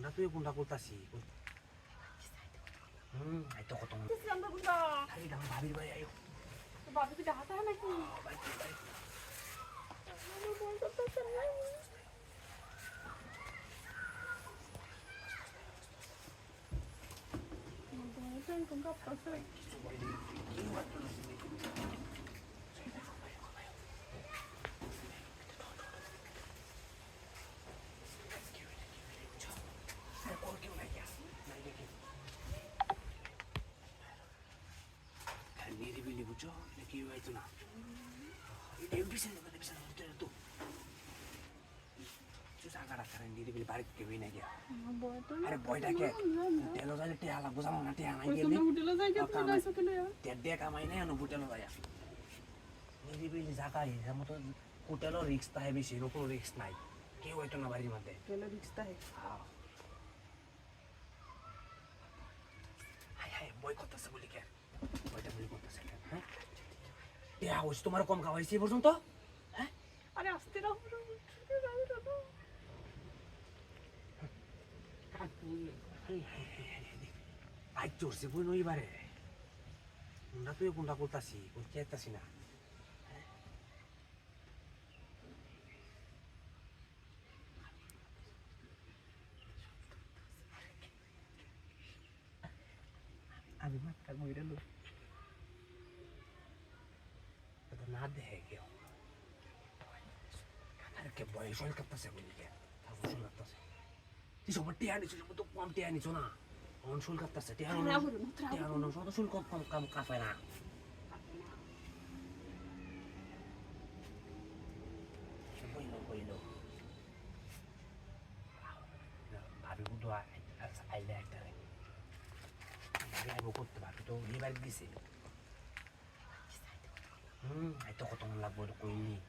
কোনটা তুই কোনটা করতাছি হুম এই তো কত আমরা বুঝবা আরে দাম ভাবির ভাই আয়ো বাবু কি ডাহাতা নাকি আমার বল করতেছে না এটা বিশাল মানে বিশাল হতো তো চুষা কাটা কারণ নিরিবিলি বাড়ি কেউই না গিয়া আমার বয় তো আরে বয়টাকে তেলো যাইলে টেয়া লাগবো জানো না টেয়া নাই গেলে তুমি হোটেলে যাই কে তুমি যাইছো কেন তের দিয়ে কামাই নাই আনো হোটেলও যায় নিরিবিলি জায়গা এর মতো হোটেলও রিক্স তাই বেশি এর রিক্স নাই কেউ হইতো না বাড়ির মধ্যে কেন রিক্সটা হে হ্যাঁ। হায় হায় বই করতেছে বলি কে টেয়া হচ্ছে তোমার কম খাওয়াইছি এ পর্যন্ত হ্যাঁ আরে আসতে না আজ চড়ছে বই নইবারে কোনটা তুই কোনটা করতাছি করতে চাইতাছি না আমি মাত্রা মইরা লো এটা না দেখে কেউ আর কে বয়স হয়ে কাঁপতাছে বলি কে ঠাকুর শুল কাঁপতাছে তুই সবার টিয়া নিছো সব তো কম টিয়া নিছো না অন শুল কাঁপতাছে টিয়া আরে আহুরে মাত্রা টিয়া অন সব শুল কম কম কম Hmm, itu kutung ulat bodoh ku ini.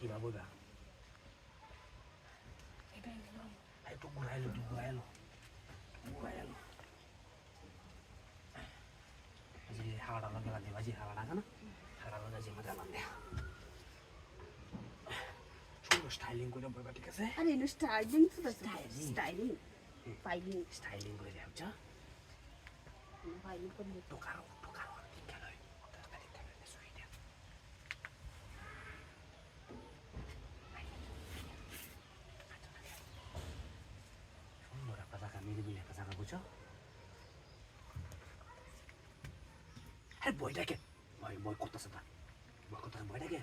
Gila bodoh. Ayo tunggu lah lo, tunggu lah lo. Tunggu lah lo. Howrah লাগে লাগে বাজি হাওড়া লাগে না হাওড়া লাগে যে মজা লাগে সুন্দর স্টাইলিং করে বইবা ঠিক আছে আরে এটা স্টাইলিং তো Styling. স্টাইলিং ফাইলিং স্টাইলিং করে দেওয়া বুঝছো ফাইলিং করলে টোকারো টোকারো ঠিক গেল তাড়াতাড়ি তাড়াতাড়ি শুয়ে দেও সুন্দর একটা জায়গা নিরিবিলি একটা জায়গা বুঝছো আরে বইটাকে বই বই করতেছে না বই করতেছে বইটাকে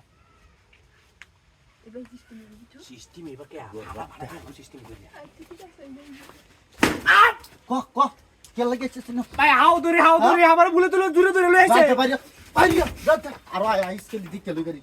সিস্টেম এবার কে সিস্টেম করে ঠিক আছে ক ক কে লাগেছে শুনো ভাই হাও ধরে হাও ধরে আমার বলে তুলে দূরে দূরে লয়ে যাইতে পারি পারি যাইতে আর আই আইসকে দিকে লই গাড়ি